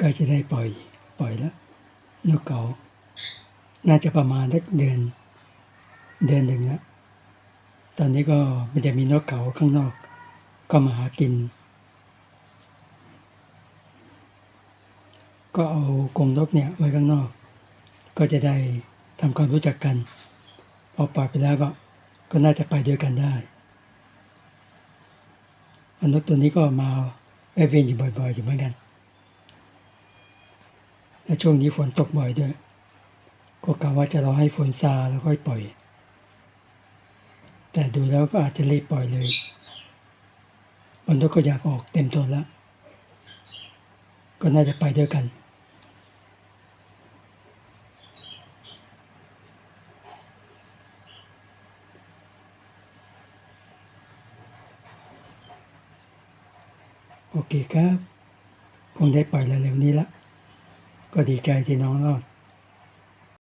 ก็จะได้ปล่อย ปล่อยแล้วนกเขาน่าจะประมาณสักเดือนเดือนหนึ่งแล้วตอนนี้ก็มันจะมีนกเขาข้างนอก ก็มาหากิน ก็เอากรงนกเนี่ยไว้ข้างนอก ก็จะได้ทำความรู้จักกัน พอปล่อยไปแล้วก็ก็น่าจะไปด้วยกันได้นกตัวนี้ก็มาแวะเวียนอยู่บ่อยๆอยู่เหมือนกัน และช่วงนี้ฝนตกบ่อยด้วย ก็กะว่าจะรอให้ฝนซาแล้วค่อยปล่อย แต่ดูแล้วก็อาจจะรีบปล่อยเลยวันก็อยากออกเต็มตัวแล้ว ก็น่าจะไปด้วยกัน โอเคครับ คงได้ปล่อยเร็วๆนี้ละ ก็ดีใจที่น้องรอด